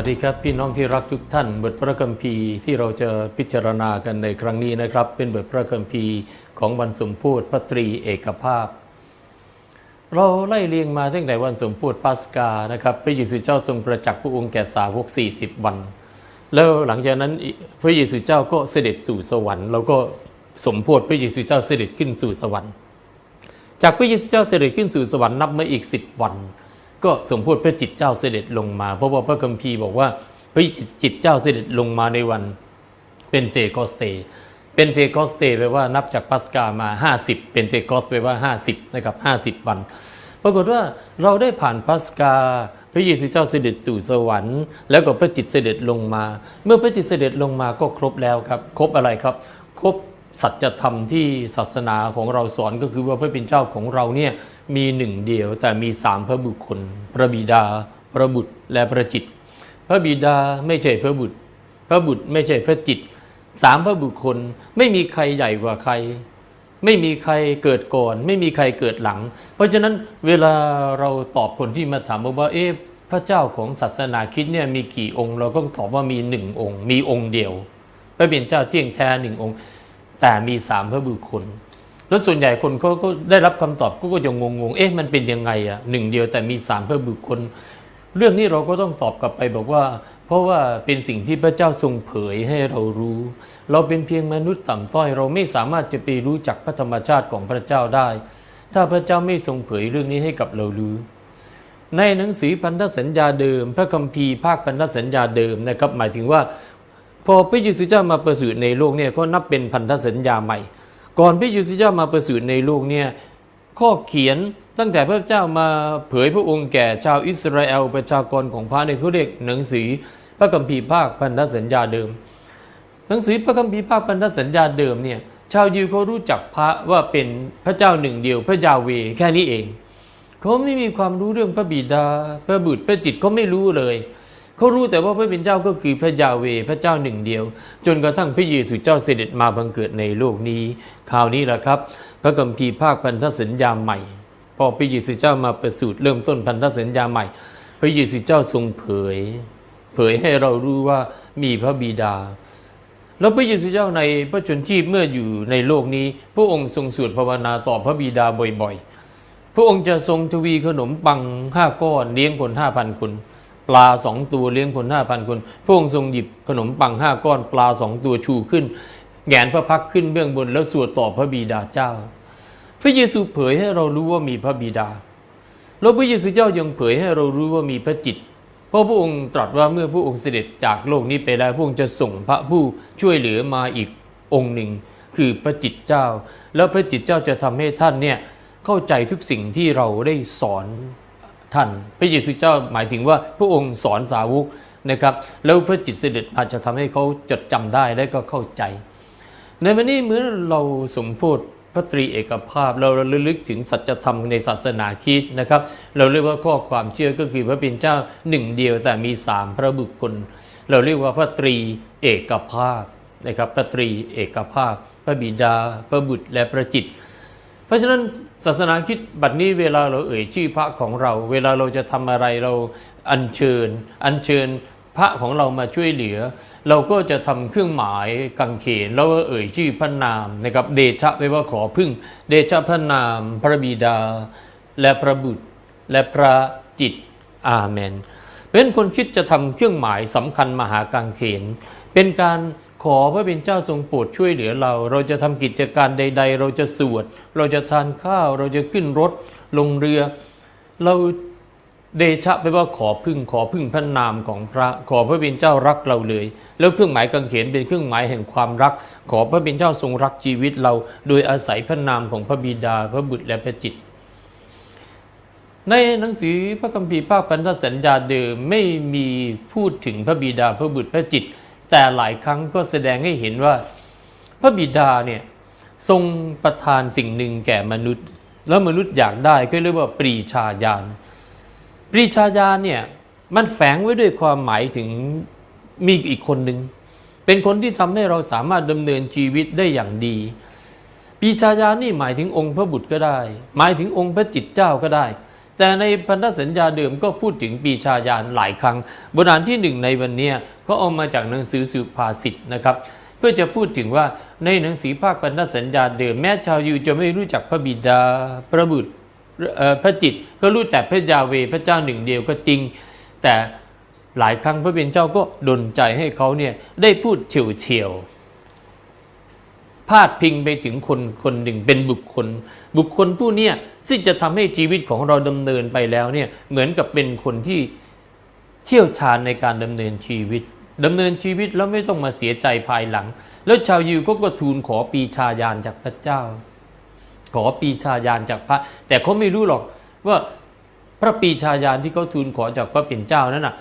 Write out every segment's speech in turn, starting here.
วัสดีครับ พี่น้องที่รักทุกท่าน บทพระคัมภีร์ที่เราจะพิจารณากันในครั้งนี้นะครับ เป็นบทพระคัมภีร์ของวันสมโพธิพระตรีเอกภาพ เราไล่เรียงมาตั้งแต่วันสมโพธิปัสกานะครับพระเยซูเจ้าทรงประจักษ์พระองค์แก่สาวก 40 วัน แล้วหลังจากนั้นพระเยซูเจ้าก็เสด็จสู่สวรรค์แล้วก็สมโพธิพระเยซูเจ้าเสด็จขึ้นสู่สวรรค์ จากพระเยซูเจ้าเสด็จขึ้นสู่สวรรค์นับมาอีกสิบวัน ก็สมโพธิพระจิตเจ้าเสด็จลงมา เพราะว่าพระคัมภีร์บอกว่าพระจิตเจ้าเสด็จลงมาในวันเป็นเทโคสเตเป็นเทโคสเตแปลว่านับจากปัสกามา 50 เป็นเทโคสแปลว่า 50นะครับ50 วัน ปรากฏว่าเราได้ผ่านปัสกา พระเยซูเจ้าเสด็จสู่สวรรค์ แล้วก็พระจิตเสด็จลงมา เมื่อพระจิตเสด็จลงมาก็ครบแล้วครับ ครบอะไรครับ ครบ สัจธรรมที่ศาสนาของเราสอนก็คือว่าพระเป็นเจ้าของเราเนี่ยมีหนึ่งเดียวแต่มีสามพระบุคคล พระบิดา พระบุตรและพระจิต พระบิดาไม่ใช่พระบุตร พระบุตรไม่ใช่พระจิตสามพระบุคคลไม่มีใครใหญ่กว่าใคร ไม่มีใครเกิดก่อน ไม่มีใครเกิดหลัง เพราะฉะนั้นเวลาเราตอบคนที่มาถามว่าเอ๊ะพระเจ้าของศาสนาคิดเนี่ยมีกี่องค์ เราก็ตอบว่ามีหนึ่งองค์ มีองค์เดียว พระเป็นเจ้าเจียงแท้หนึ่งองค์ แต่มีสามพระบุคคล แล้วส่วนใหญ่คนเขาก็ได้รับคำตอบก็ยังงงๆ เอ๊ะมันเป็นยังไงอะหนึ่งเดียวแต่มีสามพระบุคคล เรื่องนี้เราก็ต้องตอบกลับไปบอกว่า เพราะว่าเป็นสิ่งที่พระเจ้าทรงเผยให้เรารู้ เราเป็นเพียงมนุษย์ต่ำต้อย เราไม่สามารถจะไปรู้จักพระธรรมชาติของพระเจ้าได้ ถ้าพระเจ้าไม่ทรงเผยเรื่องนี้ให้กับเรารู้ในหนังสือพันธสัญญาเดิม พระคัมภีร์ภาคพันธสัญญาเดิมนะครับ หมายถึงว่า พอพระเยซูเจ้ามาประสูติในโลกเนี่ยก็นับเป็นพันธสัญญาใหม่ ก่อนพระเยซูเจ้ามาประสูติในโลกเนี่ยข้อเขียนตั้งแต่พระเจ้ามาเผยพระองค์แก่ชาวอิสราเอลประชากรของพระในเขาเรียกหนังสือพระคัมภีร์ภาคพันธสัญญาเดิม หนังสือพระคัมภีร์ภาคพันธสัญญาเดิมเนี่ยชาวยิวเขารู้จักพระว่าเป็นพระเจ้าหนึ่งเดียวพระยาเวแค่นี้เองเขาไม่มีความรู้เรื่องพระบิดา พระบุตรพระจิตเขาไม่รู้เลย เขารู้แต่ว่าพระเป็นเจ้าก็คือพระยาเวพระเจ้าหนึ่งเดียว จนกระทั่งพระเยซูเจ้าเสด็จมาบังเกิดในโลกนี้คราวนี้แหละครับ พระคัมภีภาคพันธสัญญาใหม่ พอพระเยซูเจ้ามาประสูติเริ่มต้นพันธสัญญาใหม่ พระเยซูเจ้าทรงเผย เผยให้เรารู้ว่ามีพระบิดา แล้วพระเยซูเจ้าในพระชนชีพเมื่ออยู่ในโลกนี้ พระองค์ทรงสวดภาวนาต่อพระบิดาบ่อยๆ พระองค์จะทรงทวีขนมปังห้าก้อนเลี้ยงคนห้าพันคน ปลาสองตัวเลี้ยงคนห้าพันคนพระองค์ทรงหยิบขนมปังห้าก้อนปลาสองตัวชูขึ้นแงนพระพักขึ้นเบื้องบนแล้วสวดต่อพระบิดาเจ้า พระเยซูเผยให้เรารู้ว่ามีพระบิดา แล้วพระเยซูเจ้ายังเผยให้เรารู้ว่ามีพระจิต เพราะพระองค์ตรัสว่าเมื่อพระองค์เสด็จจากโลกนี้ไปแล้วพระองค์จะส่งพระผู้ช่วยเหลือมาอีกองค์หนึ่ง คือพระจิตเจ้า แล้วพระจิตเจ้าจะทำให้ท่านเนี่ยเข้าใจทุกสิ่งที่เราได้สอน ท่าน พระเยซูเจ้าหมายถึงว่าพระองค์สอนสาวกนะครับ แล้วพระจิตเสด็จมาจจะทำให้เขาจดจำได้และก็เข้าใจ ในวันนี้เมื่อเราสมโพธิพระตรีเอกภาพเราระลึกถึงสัจธรรมในศาสนาคริสต์นะครับ เราเรียกว่าข้อความเชื่อก็คือพระเป็นเจ้าหนึ่งเดียวแต่มีสามพระบุคคล เราเรียกว่าพระตรีเอกภาพนะครับพระตรีเอกภาพ พระบิดา พระบุตรและพระจิต เพราะฉะนั้นศาสนาคิดบัดนี้เวลาเราเอ่ยชื่อพระของเรา เวลาเราจะทำอะไรเราอัญเชิญ อัญเชิญพระของเรามาช่วยเหลือ เราก็จะทำเครื่องหมายกังเขนแล้วก็เอ่ยชื่อพระนามนะครับเดชะแปลว่าขอพึ่ง เดชะพระนาม พระบิดา และพระบุตร และพระจิตอาเมน เป็นคนคิดจะทำเครื่องหมายสำคัญมหากังเขนเป็นการ ขอพระเป็นเจ้าทรงโปรดช่วยเหลือเรา เราจะทำกิจการใด ๆ เราจะสวด เราจะทานข้าว เราจะขึ้นรถ ลงเรือ เราเดชะไปว่าขอพึ่งขอพึ่งพระนามของพระ ขอพระเป็นเจ้ารักเราเลย แล้วเครื่องหมายกังเขนเป็นเครื่องหมายแห่งความรัก ขอพระเป็นเจ้าทรงรักชีวิตเรา โดยอาศัยพระนามของพระบิดา พระบุตรและพระจิต ในหนังสือพระคัมภีร์ภาคพันธสัญญาเดิมไม่มีพูดถึงพระบิดาพระบุตรพระจิต แต่หลายครั้งก็แสดงให้เห็นว่า พระบิดาเนี่ยทรงประทานสิ่งหนึ่งแก่มนุษย์ แล้วมนุษย์อยากได้ก็เรียกว่าปรีชาญาณปรีชาญาณเนี่ยมันแฝงไว้ด้วยความหมายถึงมีอีกคนหนึ่งเป็นคนที่ทำให้เราสามารถดำเนินชีวิตได้อย่างดีปรีชาญาณนี่หมายถึงองค์พระบุตรก็ได้ หมายถึงองค์พระจิตเจ้าก็ได้ แต่ในพันธสัญญาเดิมก็พูดถึงปีชาญาณหลายครั้งบทอ่านที่หนึ่งในวันนี้ก็เอามาจากหนังสือสุภาษิตนะครับ เพื่อจะพูดถึงว่าในหนังสือภาคพันธสัญญาเดิมแม้ชาวยิวจะไม่รู้จักพระบิดาพระบุตรพระจิตก็รู้แต่พระยาเวพระเจ้าหนึ่งเดียวก็จริง แต่หลายครั้งพระเป็นเจ้าก็ดลใจให้เขาเนี่ยได้พูดเฉียวเฉียว พาดพิงไปถึงคนคนหนึ่งเป็นบุคคล บุคคลผู้เนี้ยซึ่งจะทำให้ชีวิตของเราดำเนินไปแล้วเนี่ยเหมือนกับเป็นคนที่เชี่ยวชาญในการดำเนินชีวิตดำเนินชีวิตแล้วไม่ต้องมาเสียใจภายหลัง แล้วชาวยิวก็ก็ทูลขอปีชาญาณจากพระเจ้า ขอปีชาญาณจากพระ แต่เขาไม่รู้หรอกว่าพระปีชาญาณที่เขาทูลขอจากพระเป็นเจ้านั้นน่ะ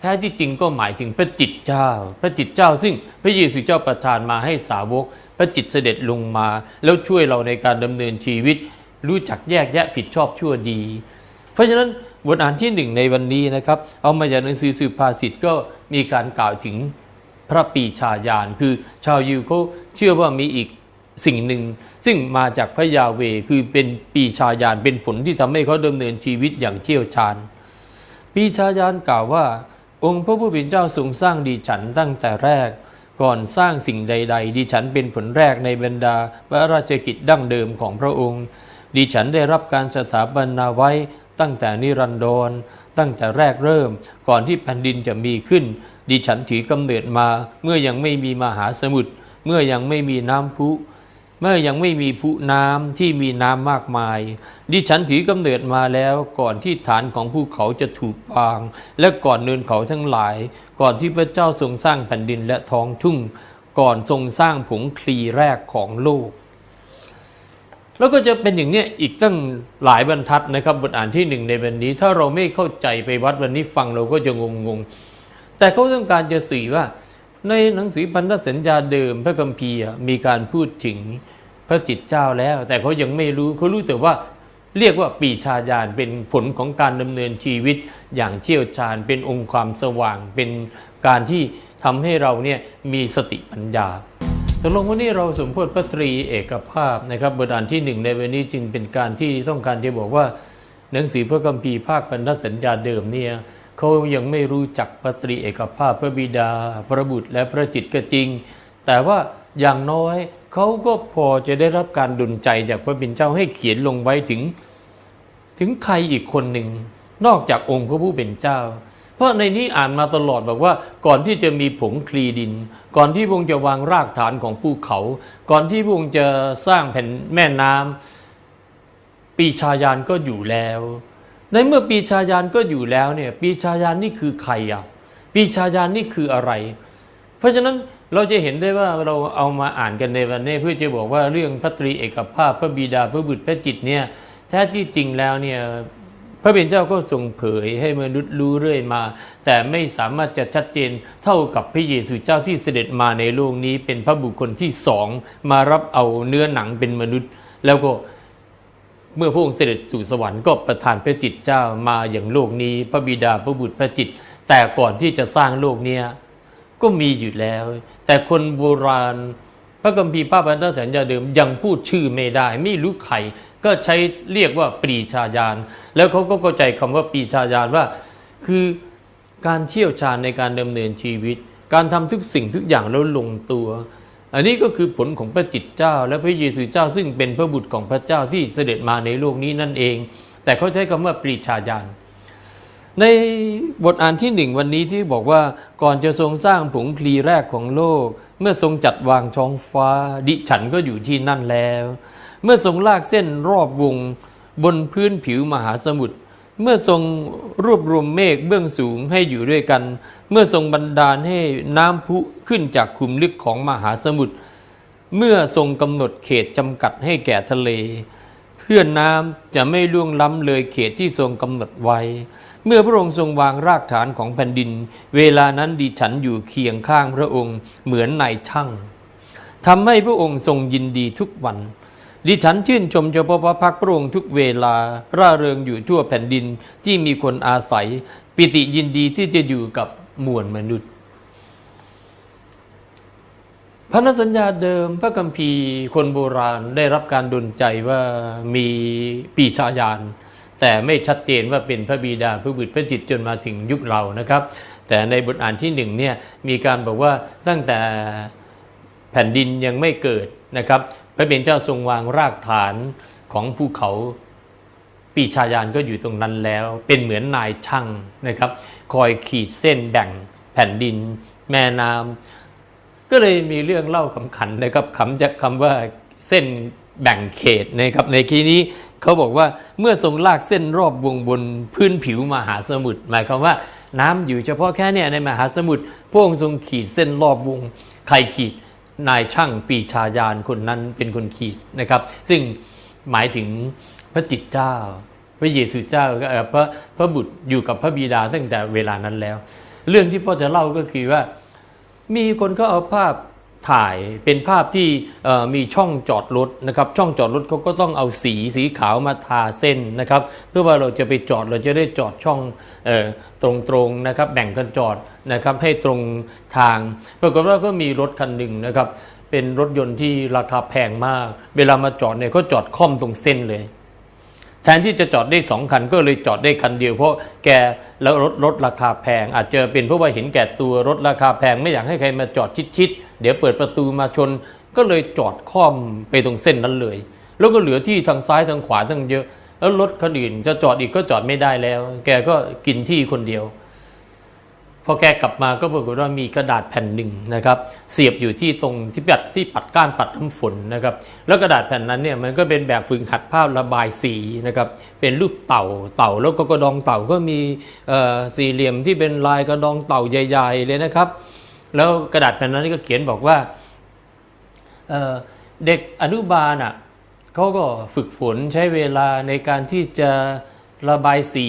แท้ที่จริงก็หมายถึงพระจิตเจ้า พระจิตเจ้า ซึ่งพระเยซูเจ้าประทานมาให้สาวก พระจิตเสด็จลงมา แล้วช่วยเราในการดำเนินชีวิต รู้จักแยกแยะผิดชอบชั่วดี เพราะฉะนั้นบทอ่านที่หนึ่งในวันนี้นะครับ เอามาจากหนังสือสุภาษิตก็มีการกล่าวถึงพระปีชาญาณคือชาวยิวเขาเชื่อว่ามีอีกสิ่งหนึ่ง ซึ่งมาจากพระยาเวคือเป็นปีชาญาณเป็นผลที่ทำให้เขาดำเนินชีวิตอย่างเชี่ยวชาญ ปีชาญาณกล่าวว่า องค์พระผู้เป็นเจ้าทรงสร้างดิฉันตั้งแต่แรก ก่อนสร้างสิ่งใด ๆ ดิฉันเป็นผลแรกในบรรดาพระราชกิจดั้งเดิมของพระองค์ ดิฉันได้รับการสถาปนาไว้ตั้งแต่นิรันดร ตั้งแต่แรกเริ่ม ก่อนที่แผ่นดินจะมีขึ้น ดิฉันถือกำเนิดมา เมื่อยังไม่มีมหาสมุทรเมื่อยังไม่มีน้ำพุ เมื่อยังไม่มีผู้น้ำที่มีน้ำมากมาย ดิฉันถือกำเนิดมาแล้วก่อนที่ฐานของภูเขาจะถูกวาง และก่อนเนินเขาทั้งหลาย ก่อนที่พระเจ้าทรงสร้างแผ่นดินและท้องทุ่ง ก่อนทรงสร้างผงคลีแรกของโลก แล้วก็จะเป็นอย่างนี้อีกตั้งหลายบรรทัดนะครับ บทอ่านที่หนึ่งในวันนี้ ถ้าเราไม่เข้าใจไปวัดวันนี้ฟังเราก็จะงงงๆแต่เขาต้องการจะสื่อว่า ในหนังสือพันธสัญญาเดิมพระคัมภีร์มีการพูดถึงพระจิตเจ้าแล้ว แต่เขายังไม่รู้เขารู้แต่ว่าเรียกว่าปีชาญาณเป็นผลของการดำเนินชีวิตอย่างเชี่ยวชาญ เป็นองค์ความสว่าง เป็นการที่ทำให้เราเนี่ยมีสติปัญญาตกลงวันนี้เราสมโพธิพระตรีเอกภาพนะครับบทอ่านที่หนึ่งในวันนี้จึงเป็นการที่ต้องการจะบอกว่า หนังสือพระคัมภีร์ภาคพันธสัญญาเดิมเนี่ย เขายังไม่รู้จักพระตรีเอกภาพพระบิดา พระบุตรและพระจิตก็จริง แต่ว่าอย่างน้อยเขาก็พอจะได้รับการดุลใจจากพระบิดเจ้าให้เขียนลงไว้ถึง ถึงใครอีกคนหนึ่ง นอกจากองค์พระผู้เป็นเจ้า เพราะในนี้อ่านมาตลอดบอกว่า ก่อนที่จะมีผงคลีดิน ก่อนที่พระองค์จะวางรากฐานของภูเขา ก่อนที่พระองค์จะสร้างแผ่นแม่น้ำปีชาญาณก็อยู่แล้ว ในเมื่อปีชาญาณก็อยู่แล้วเนี่ยปีชาญาณนี่คือใครอะปีชาญาณนี่คืออะไร เพราะฉะนั้นเราจะเห็นได้ว่าเราเอามาอ่านกันในวันนี้เพื่อจะบอกว่าเรื่องพระตรีเอกภาพพระบิดาพระบุตรพระจิตเนี่ยแท้ที่จริงแล้วเนี่ยพระเป็นเจ้าก็ทรงเผยให้มนุษย์รู้เรื่อยมา แต่ไม่สามารถจะชัดเจนเท่ากับพระเยซูเจ้าที่เสด็จมาในโลกนี้ เป็นพระบุคคลที่สองมารับเอาเนื้อหนังเป็นมนุษย์ แล้วก็ เมื่อพระองค์เสด็จสู่สวรรค์ก็ประทานพระจิตเจ้ามาอย่างโลกนี้ พระบิดาพระบุตรพระจิต แต่ก่อนที่จะสร้างโลกเนี้ยก็มีอยู่แล้ว แต่คนโบราณ พระกัมภีร์ป้าพันธสัญญาเดิมยังพูดชื่อไม่ได้ ไม่รู้ใครก็ใช้เรียกว่าปรีชาญาณแล้วเขาก็เข้าใจคำว่าปรีชาญาณว่า คือการเชี่ยวชาญในการดำเนินชีวิต การทำทุกสิ่งทุกอย่างแล้วลงตัว อันนี้ก็คือผลของพระจิตเจ้า และพระเยซูเจ้าซึ่งเป็นพระบุตรของพระเจ้าที่เสด็จมาในโลกนี้นั่นเอง แต่เขาใช้คำว่าปรีชาญาณในบทอ่านที่หนึ่งวันนี้ที่บอกว่าก่อนจะทรงสร้างผงคลีแรกของโลก เมื่อทรงจัดวางท้องฟ้า ดิฉันก็อยู่ที่นั่นแล้ว เมื่อทรงลากเส้นรอบวงบนพื้นผิวมหาสมุทร เมื่อทรงรวบรวมเมฆเบื้องสูงให้อยู่ด้วยกัน เมื่อทรงบันดาลให้น้ำพุขึ้นจากขุมลึกของมหาสมุทร เมื่อทรงกำหนดเขตจำกัดให้แก่ทะเล เพื่อนน้ำจะไม่ล่วงล้ำเลยเขตที่ทรงกำหนดไว้ เมื่อพระองค์ทรงวางรากฐานของแผ่นดิน เวลานั้นดิฉันอยู่เคียงข้างพระองค์เหมือนนายช่างทำให้พระองค์ทรงยินดีทุกวัน ดิฉันชื่นชมเฉพาะพระพักตร์พระองค์ทุกเวลา ร่าเริงอยู่ทั่วแผ่นดินที่มีคนอาศัย ปิติยินดีที่จะอยู่กับมวลมนุษย์พันธสัญญาเดิมพระคัมภีร์คนโบราณได้รับการดลใจว่ามีปีชาญาณแต่ไม่ชัดเจนว่าเป็นพระบิดาพระบุตรพระจิตจนมาถึงยุคเรานะครับ แต่ในบทอ่านที่หนึ่งเนี่ยมีการบอกว่าตั้งแต่แผ่นดินยังไม่เกิดนะครับ พระเป็นเจ้าทรงวางรากฐานของภูเขาปีชายานก็อยู่ตรงนั้นแล้ว เป็นเหมือนนายช่างนะครับ คอยขีดเส้นแบ่งแผ่นดิน แม่น้ำก็เลยมีเรื่องเล่าขำขันนะครับขำจากคำว่าเส้นแบ่งเขตนะครับ ในที่นี้เขาบอกว่าเมื่อทรงลากเส้นรอบวงบนพื้นผิวมหาสมุทรหมายความว่าน้ำอยู่เฉพาะแค่เนี่ยในมหาสมุทรพระองค์ทรงขีดเส้นรอบวง ใครขีด นายช่างปีชายานคนนั้นเป็นคนขีดนะครับ ซึ่งหมายถึงพระจิตเจ้า พระเยซูเจ้าก็เอ่อพระพระบุตรอยู่กับพระบิดาตั้งแต่เวลานั้นแล้ว เรื่องที่พ่อจะเล่าก็คือว่า มีคนก็เอาภาพ ถ่ายเป็นภาพที่มีช่องจอดรถนะครับ ช่องจอดรถเขาก็ต้องเอาสีสีขาวมาทาเส้นนะครับ เพื่อว่าเราจะไปจอดเราจะได้จอดช่องออตรงๆนะครับแบ่งกันจอดนะครับให้ตรงทาง ปรากฏว่าก็มีรถคันหนึ่งนะครับ เป็นรถยนต์ที่ราคาแพงมาก เวลามาจอดเนี่ยก็จอดค่อมตรงเส้นเลย ทนที่จะจอดได้สองคันก็เลยจอดได้คันเดียว เพราะแกแล้วรถรถราคาแพง อาจจะเป็นเพราะว่าเห็นแก่ตัวรถราคาแพงไม่อยากให้ใครมาจอดชิดๆเดี๋ยวเปิดประตูมาชน ก็เลยจอดค่อมไปตรงเส้นนั้นเลย แล้วก็เหลือที่ทางซ้ายทางขวาทั้งเยอะ แล้วรถคันอื่นจะจอดอีกก็จอดไม่ได้แล้ว แกก็กินที่คนเดียว พอแกกลับมาก็ปรากฏว่ามีกระดาษแผ่นหนึ่งนะครับ เสียบอยู่ที่ตรงที่ปัดที่ปัดก้านปัดน้ำฝนนะครับ แล้วกระดาษแผ่นนั้นเนี่ยมันก็เป็นแบบฝึกหัดภาพระบายสีนะครับ เป็นรูปเต่าเต่าแล้วก็กระดองเต่าก็มีสี่เหลี่ยมที่เป็นลายกระดองเต่าใหญ่ ๆ เลยนะครับ แล้วกระดาษแผ่นนั้นก็เขียนบอกว่าเเด็กอนุบาลอะเขาก็ฝึกฝนใช้เวลาในการที่จะ ระบายสี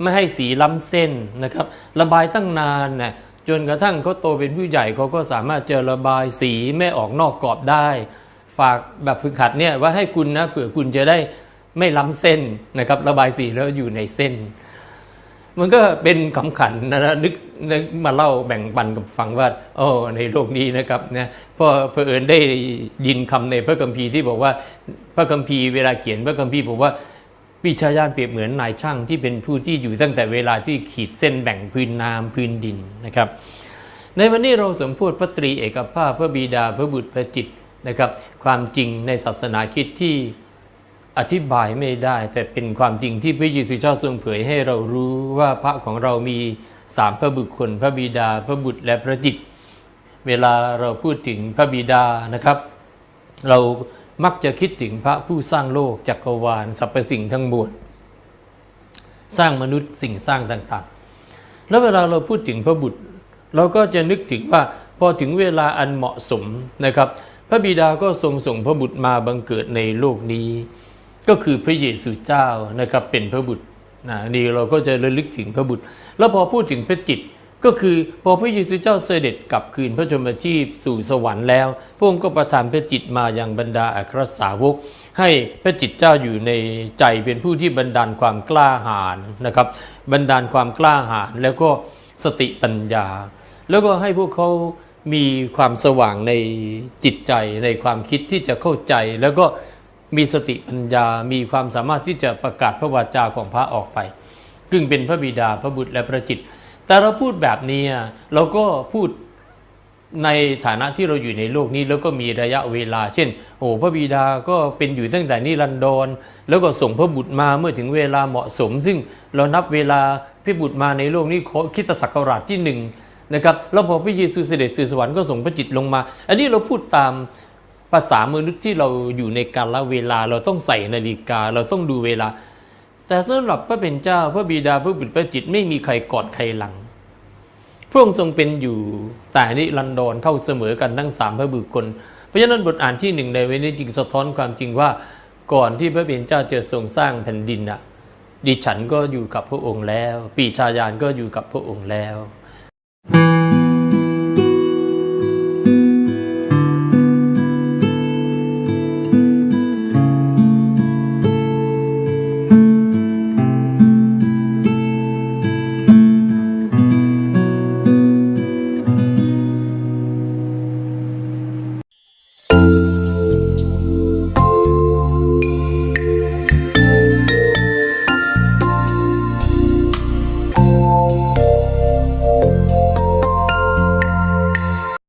ไม่ให้สีล้ำเส้นนะครับ ระบายตั้งนานน่ะจนกระทั่งเขาโตเป็นผู้ใหญ่เขาก็สามารถจะระบายสีไม่ออกนอกกรอบได้ ฝากแบบฝึกหัดเนี่ยว่าให้คุณนะเผื่อคุณจะได้ไม่ล้ำเส้นนะครับ ระบายสีแล้วอยู่ในเส้น มันก็เป็นขำขันนะนะนึกนึกมาเล่าแบ่งปันกับฟังว่าโอ้ในโลกนี้นะครับนะเพระเผอิญได้ยินคำในพระคัมภีร์ที่บอกว่าพระคัมภีร์เวลาเขียนพระคัมภีร์บอกว่า ปิชายานเปรียบเหมือนนายช่างที่เป็นผู้ที่อยู่ตั้งแต่เวลาที่ขีดเส้นแบ่งพื้นน้ำพื้นดินนะครับ ในวันนี้เราสมพูดพระตรีเอกภาพพระบิดาพระบุตรพระจิตนะครับ ความจริงในศาสนาคิดที่อธิบายไม่ได้ แต่เป็นความจริงที่พระเยซูเจ้าทรงเผยให้เรารู้ว่าพระของเรามีสามพระบุคคล พระบิดาพระบุตรและพระจิต เวลาเราพูดถึงพระบิดานะครับ เรา มักจะคิดถึงพระผู้สร้างโลกจักรวาลสรรพสิ่งทั้งมวลสร้างมนุษย์สิ่งสร้างต่างๆ แล้วเวลาเราพูดถึงพระบุตร เราก็จะนึกถึงว่าพอถึงเวลาอันเหมาะสมนะครับ พระบิดาก็ทรงส่งพระบุตรมาบังเกิดในโลกนี้ ก็คือพระเยซูเจ้านะครับเป็นพระบุตรนะนี่เราก็จะระลึกถึงพระบุตร แล้วพอพูดถึงพระจิต ก็คือพอพระเยซูเจ้าเสด็จกลับคืนพระชนมชีพสู่สวรรค์แล้ว พระองค์ก็ประทานพระจิตมาอย่างบรรดาอัครสาวก ให้พระจิตเจ้าอยู่ในใจเป็นผู้ที่บันดาลความกล้าหาญนะครับบันดาลความกล้าหาญแล้วก็สติปัญญา แล้วก็ให้พวกเขามีความสว่างในจิตใจในความคิดที่จะเข้าใจ แล้วก็มีสติปัญญา มีความสามารถที่จะประกาศพระวาจาของพระออกไปกึ่งเป็นพระบิดาพระบุตรและพระจิต แต่เราพูดแบบนี้เราก็พูดในฐานะที่เราอยู่ในโลกนี้แล้วก็มีระยะเวลา เช่น โอ้พระบิดาก็เป็นอยู่ตั้งแต่นิรันดรแล้วก็ส่งพระบุตรมาเมื่อถึงเวลาเหมาะสม ซึ่งเรานับเวลาพระบุตรมาในโลกนี้คิดศักราชที่หนึ่งนะครับแล้วพอพระเยซูเสด็จสู่สวรรค์ก็ส่งพระจิตลงมา อันนี้เราพูดตามภาษามนุษย์ที่เราอยู่ในกาลเวลา เราต้องใส่นาฬิกา เราต้องดูเวลา แต่สำหรับพระเป็นเจ้าพระบิดาพระบุตรพระจิตไม่มีใครกอนใครหลัง พระองค์ทรงเป็นอยู่แต่นิรันดรเท่าเสมอกันทั้งสามพระบุคคลเพราะฉะนั้นบทอ่านที่หนึ่งในวันนี้จึงสะท้อนความจริงว่าก่อนที่พระเป็นเจ้าจะทรงสร้างแผ่นดินอะดิฉันก็อยู่กับพระองค์แล้ว ปีชายานก็อยู่กับพระองค์แล้ว